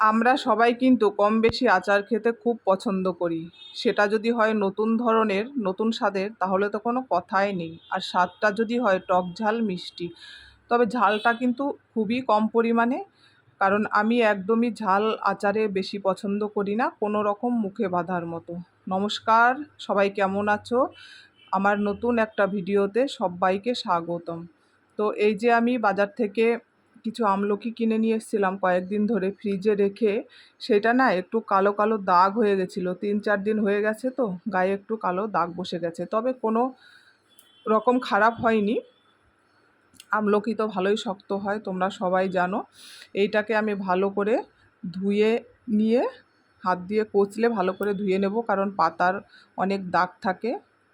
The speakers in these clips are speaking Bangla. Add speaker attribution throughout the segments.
Speaker 1: আমরা সবাই কিন্তু কম বেশি আচার খেতে খুব পছন্দ করি। সেটা যদি হয় নতুন ধরনের, নতুন স্বাদের, তাহলে তো কোনো কথাই নেই। আর স্বাদটা যদি হয় টক ঝাল মিষ্টি, তবে ঝালটা কিন্তু খুবই কম পরিমাণে, কারণ আমি একদমই ঝাল আচারে বেশি পছন্দ করি না, কোনো রকম মুখে বাঁধার মতো। নমস্কার, সবাই কেমন আছো? আমার নতুন একটা ভিডিওতে সবাইকে স্বাগতম। তো এই যে আমি বাজার থেকে কিছু আমলকি কিনে নিয়ে এসেছিলাম কয়েকদিন ধরে ফ্রিজে রেখে। সেটা না একটু কালো কালো দাগ হয়ে গেছিল। তিন চার দিন হয়ে গেছে তো, গায়ে একটু কালো দাগ বসে গেছে। তবে কোনো রকম খারাপ হয়নি। আমলকি তো ভালোই শক্ত হয়, তোমরা সবাই জানো। এইটাকে আমি ভালো করে ধুয়ে নিয়ে, হাত দিয়ে কচলে ভালো করে ধুয়ে নেব কারণ পাতার অনেক দাগ থাকে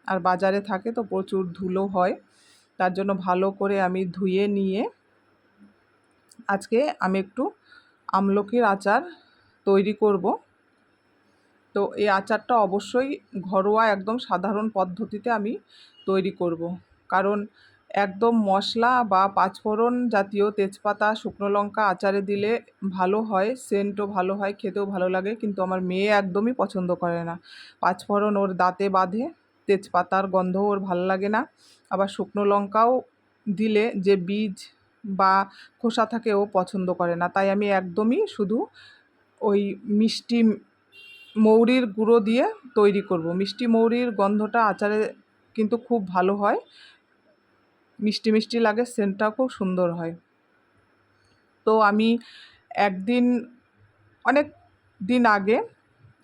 Speaker 1: আর বাজারে থাকে তো প্রচুর ধুলো হয়। তার জন্য ভালো করে আমি ধুয়ে নিয়ে আজকে আমি একটু আমলকির আচার তৈরি করব। তো এই আচারটা অবশ্যই ঘরোয়া একদম সাধারণ পদ্ধতিতে আমি তৈরি করব। কারণ একদম মশলা বা পাঁচফোড়ন জাতীয় তেজপাতা, শুকনো লঙ্কা আচারে দিলে ভালো হয়, সেন্টও ভালো হয়, খেতেও ভালো লাগে, কিন্তু আমার মেয়ে একদমই পছন্দ করে না। পাঁচফোড়ন ওর দাঁতে বাঁধে, তেজপাতার গন্ধ ওর ভালো লাগে না। আবার শুকনো লঙ্কাও দিলে যে বীজ বা খোসা থাকে ও পছন্দ করে না। তাই আমি একদমই শুধু ওই মিষ্টি মৌরির গুঁড়ো দিয়ে তৈরি করব। মিষ্টি মৌরির গন্ধটা আচারে কিন্তু খুব ভালো হয়। মিষ্টি মিষ্টি লাগে, সেন্টটাও খুব সুন্দর হয়। তো আমি একদিন, অনেক দিন আগে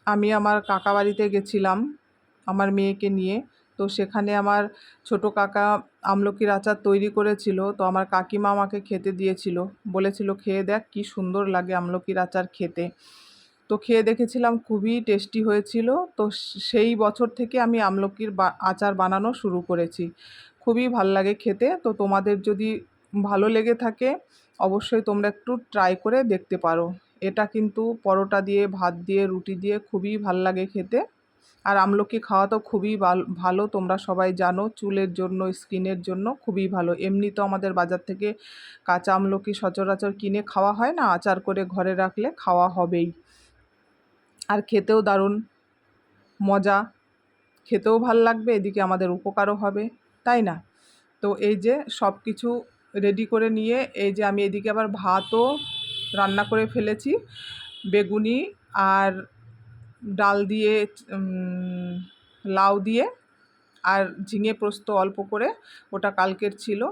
Speaker 1: আমি আমার কাকা বাড়িতে গেছিলাম, আমার মেয়েকে নিয়ে। তো সেখানে আমার ছোট কাকা আমলকির আচার তৈরি করেছিল। তো আমার কাকিমা আমাকে খেতে দিয়েছিল। বলেছিল, খেয়ে দেখ কি সুন্দর লাগে আমলকির আচার খেতে। তো খেয়ে দেখেছিলাম খুবই টেস্টি হয়েছিল। তো সেই বছর থেকে আমি আমলকির আচার বানানো শুরু করেছি। খুবই ভালো লাগে খেতে। তো তোমাদের যদি ভালো লেগে থাকে, অবশ্যই তোমরা একটু ট্রাই করে দেখতে পারো। এটা কিন্তু পরোটা দিয়ে, ভাত দিয়ে, রুটি দিয়ে খুবই ভালো লাগে খেতে। আর আমলকি খাওয়া তো খুবই ভালো তোমরা সবাই জানো, চুলের জন্য, স্কিনের জন্য খুবই ভালো। এমনি তো আমাদের বাজার থেকে কাঁচা আমলকি সচরাচর কিনে খাওয়া হয় না, আচার করে ঘরে রাখলে খাওয়া হবেই। আর খেতেও দারুণ মজা। খেতেও ভালো লাগবে, এদিকে আমাদের উপকারও হবে, তাই না? তো এই যে সব কিছু রেডি করে নিয়ে, এই যে আমি এদিকে আবার ভাতও রান্না করে ফেলেছি, বেগুনি আর ডাল দিয়ে লাউ দিয়ে আর ঝিঙে পোস্ত অল্প করে, ওটা কালকের ছিল।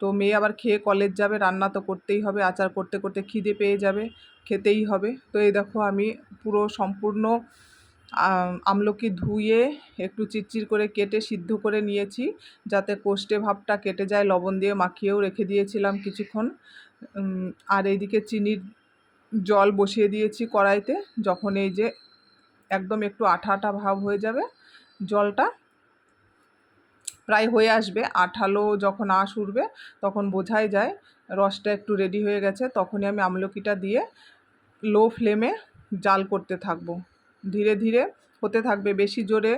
Speaker 1: তো মেয়ে আবার খেয়ে কলেজ যাবে, রান্না তো করতেই হবে, আচার করতে করতে খিদে পেয়ে যাবে, খেতেই হবে। তো এই দেখো আমি পুরো সম্পূর্ণ আমলকি ধুয়ে, একটু চিরচির করে কেটে সিদ্ধ করে নিয়েছি, যাতে কোষ্ঠে ভাবটা কেটে যায়, লবণ দিয়ে মাখিয়েও রেখে দিয়েছিলাম কিছুক্ষণ। আর এইদিকে চিনির জল বসিয়ে দিয়েছি কড়াইতে, যখন এই যে একদম একটু আঠা আঠা ভাব হয়ে যাবে, জলটা প্রায় হয়ে আসবে। আঠালো যখন আঁশ উঠবে, তখন বোঝাই যায়, রসটা একটু রেডি হয়ে গেছে, তখনই আমি আমলকিটা দিয়ে লো ফ্লেমে জাল করতে থাকব। ধীরে ধীরে হতে থাকবে, বেশি জোরে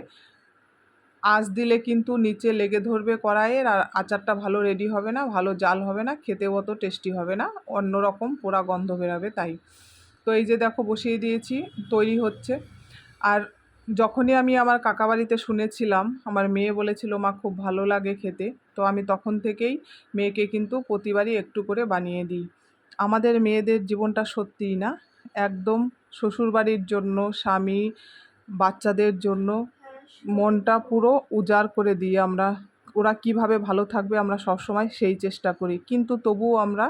Speaker 1: আঁচ দিলে কিন্তু নিচে লেগে ধরবে কড়াইয়ের, আর আচারটা ভালো রেডি হবে না, ভালো জাল হবে না খেতে অত টেস্টি হবে না, অন্যরকম পোড়া গন্ধ বেরাবে তাই। তো এই যে দেখো বসিয়ে দিয়েছি, তৈরি হচ্ছে। আর যখনই আমি আমার কাকা বাড়িতে শুনেছিলাম, আমার মেয়ে বলেছিল, মা, খুব ভালো লাগে খেতে। তো আমি তখন থেকেই মেয়েকে কিন্তু প্রতিবারই একটু করে বানিয়ে দিই। আমাদের মেয়েদের জীবনটা সত্যিই না, একদম শ্বশুরবাড়ির জন্য, স্বামী, বাচ্চাদের জন্য মনটা পুরো উজাড় করে দিই আমরা। ওরা কীভাবে ভালো থাকবে আমরা সবসময় সেই চেষ্টা করি, কিন্তু তবুও আমরা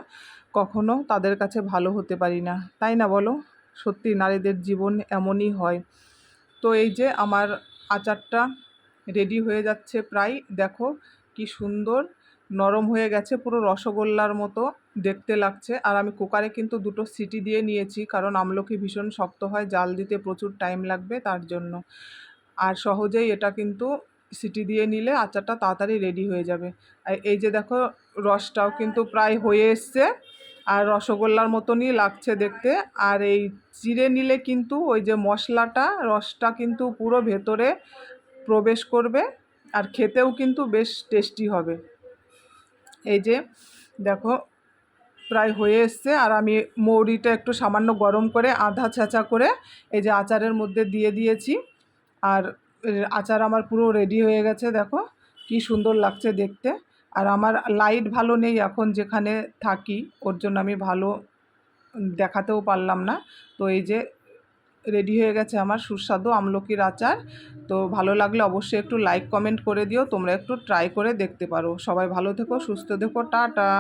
Speaker 1: কখনো তাদের কাছে ভালো হতে পারি না। তাই না বলো? সত্যি নারীদের জীবন এমনই হয়। তো এই যে আমার আচারটা রেডি হয়ে যাচ্ছে প্রায়। দেখো কি সুন্দর, নরম হয়ে গেছে পুরো রসগোল্লার মতো দেখতে লাগছে। আর আমি কুকারে কিন্তু দুটো সিটি দিয়ে নিয়েছি কারণ আমলকি ভীষণ শক্ত হয়, জাল দিতে প্রচুর টাইম লাগবে তার জন্য। আর সহজেই এটা কিন্তু সিটি দিয়ে নিলে আচারটা তাড়াতাড়ি রেডি হয়ে যাবে। আর এই যে দেখো রসটাও কিন্তু প্রায় হয়ে এসছে। আর রসগোল্লার মতনই লাগছে দেখতে। আর এই চিড়ে নিলে কিন্তু ওই যে মশলাটা, রসটা কিন্তু পুরো ভেতরে প্রবেশ করবে আর খেতেও কিন্তু বেশ টেস্টি হবে। এই যে দেখো, প্রায় হয়ে এসছে আর আমি মৌরিটা একটু সামান্য গরম করে আধা ছেঁচা করে এই যে আচারের মধ্যে দিয়ে দিয়েছি। আর আচার আমার পুরো রেডি হয়ে গেছে, দেখো কি সুন্দর লাগছে দেখতে। আর আমার লাইট ভালো নেই এখন যেখানে থাকি, ওর জন্য আমি ভালো দেখাতেও পারলাম না। তো এই যে রেডি হয়ে গেছে আমার সুস্বাদু আমলকির আচার। তো ভালো লাগলে অবশ্যই একটু লাইক কমেন্ট করে দিও। তোমরা একটু ট্রাই করে দেখতে পারো। সবাই ভালো থেকো, সুস্থ থেকো, টাটা!